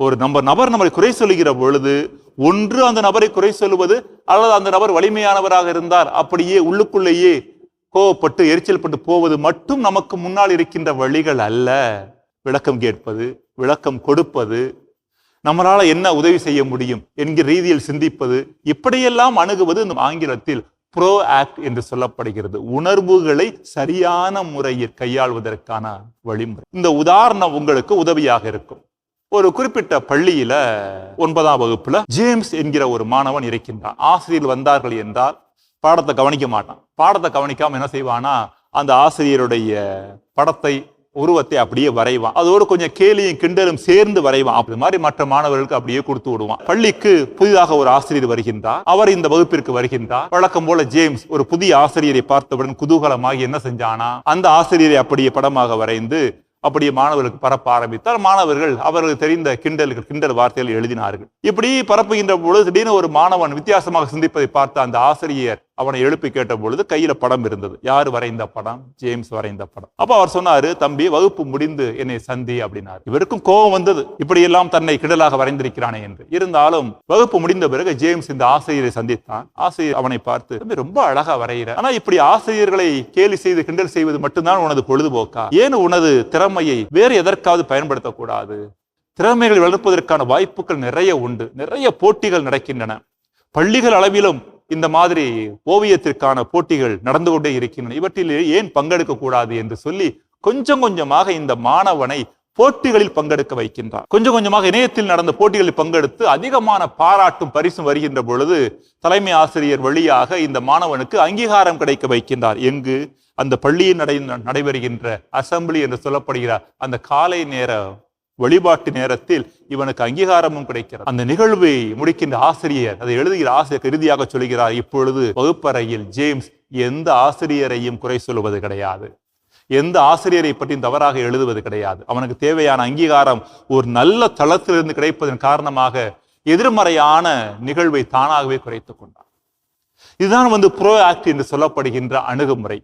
ஒரு நம்ம நபர் நம்மளை குறை சொல்லுகிற பொழுது ஒன்று அந்த நபரை குறை சொல்லுவது அல்லது அந்த நபர் வலிமையானவராக இருந்தார் அப்படியே உள்ளுக்குள்ளேயே கோவப்பட்டு எரிச்சல் பட்டு போவது மட்டும் நமக்கு முன்னால் இருக்கின்ற வழிகள் அல்ல. விளக்கம் கேட்பது விளக்கம் கொடுப்பது நம்மளால என்ன உதவி செய்ய முடியும் என்கிற ரீதியில் சிந்திப்பது இப்படியெல்லாம் அணுகுவது இந்த ஆங்கிலத்தில் ப்ரோ ஆக்ட் என்று சொல்லப்படுகிறது. உணர்வுகளை சரியான முறையில் கையாள்வதற்கான வழிமுறை. இந்த உதாரணம் உங்களுக்கு உதவியாக இருக்கும். ஒரு குறிப்பிட்ட பள்ளியில ஒன்பதாம் வகுப்புல ஜேம்ஸ் என்கிற ஒரு மாணவன் இருக்கின்றான். ஆசிரியர் வந்தார்கள் என்றால் பாடத்தை கவனிக்க மாட்டான். பாடத்தை கவனிக்காம என்ன செய்வானா அந்த ஆசிரியருடைய படத்தை உருவத்தை அப்படியே வரைவான். அதோடு கொஞ்சம் கேலியும் கிண்டலும் சேர்ந்து வரைவான். அப்படி மாதிரி மற்ற மாணவர்களுக்கு அப்படியே கொடுத்து விடுவான். பள்ளிக்கு புதிதாக ஒரு ஆசிரியர் வருகின்றார். அவர் இந்த வகுப்பிற்கு வருகின்றார். வழக்கம் போல ஜேம்ஸ் ஒரு புதிய ஆசிரியரை பார்த்தவுடன் குதூகலமாகி என்ன செஞ்சானா அந்த ஆசிரியரை அப்படியே படமாக வரைந்து அப்படியே மாணவர்களுக்கு பரப்ப ஆரம்பித்தார் மாணவர்கள் அவர்கள் தெரிந்த கிண்டல்கள் கிண்டல் வார்த்தைகள் எழுதினார்கள். இப்படி பரப்புகின்ற பொழுது திடீர்னு ஒரு மாணவன் வித்தியாசமாக சிந்திப்பதை பார்த்த அந்த ஆசிரியர் அவனை எழுப்பி கேட்ட பொழுது கையில படம் இருந்தது. யார் வரைந்த படம்? ஜேம்ஸ் வரைந்த படம். அப்ப அவர் சொன்னாரு தம்பி வகுப்பு முடிந்து என்னை சந்தி அப்படின்னாரு. இவருக்கும் கோபம் வந்தது. இப்படி எல்லாம் தன்னை கிண்டலாக வரைந்திருக்கிறானே என்று. இருந்தாலும் வகுப்பு முடிந்த பிறகு ஜேம்ஸ் இந்த ஆசிரியரை சந்தித்தான். ஆசிரியர் அவனை பார்த்து "தம்பி, ரொம்ப அழகா வரைகிற ஆனா இப்படி ஆசிரியர்களை கேலி செய்து கிண்டல் செய்வது மட்டும்தான் உனது பொழுதுபோக்கா? ஏன் உனது திறமையை வேறு எதற்காவது பயன்படுத்தக்கூடாது? திறமைகளை வளர்ப்பதற்கான வாய்ப்புகள் நிறைய உண்டு. நிறைய போட்டிகள் நடக்கின்றன. பள்ளிகள் அளவிலும் இந்த மாதிரி ஓவியத்திற்கான போட்டிகள் நடந்து கொண்டே இருக்கின்றன. இவற்றில் ஏன் பங்கெடுக்க கூடாது என்று சொல்லி கொஞ்சம் கொஞ்சமாக இந்த மாணவனை போட்டிகளில் பங்கெடுக்க வைக்கின்றார். கொஞ்சம் கொஞ்சமாக இணையத்தில் நடந்த போட்டிகளில் பங்கெடுத்து அதிகமான பாராட்டும் பரிசும் வருகின்ற பொழுது தலைமை ஆசிரியர் வழியாக இந்த மாணவனுக்கு அங்கீகாரம் கிடைக்க வைக்கின்றார். எங்கு? அந்த பள்ளியில் நடை நடைபெறுகின்ற அசம்பிளி என்று சொல்லப்படுகிற அந்த காலை நேர வழிபாட்டு நேரத்தில் இவனுக்கு அங்கீகாரமும் கிடைக்கிறது. அந்த நிகழ்வை முடிக்கின்ற ஆசிரியர் அதை எழுதுகிற ஆசிரியர் இறுதியாக சொல்கிறார் இப்பொழுது வகுப்பறையில் ஜேம்ஸ் எந்த ஆசிரியரையும் குறை சொல்வது கிடையாது. எந்த ஆசிரியரை பற்றியும் தவறாக எழுதுவது கிடையாது. அவனுக்கு தேவையான அங்கீகாரம் ஒரு நல்ல தளத்திலிருந்து கிடைப்பதன் காரணமாக எதிர்மறையான நிகழ்வை தானாகவே குறைத்துக் கொண்டான். இதுதான் வந்து ப்ரோ ஆக்ட் என்று சொல்லப்படுகின்ற அணுகுமுறை.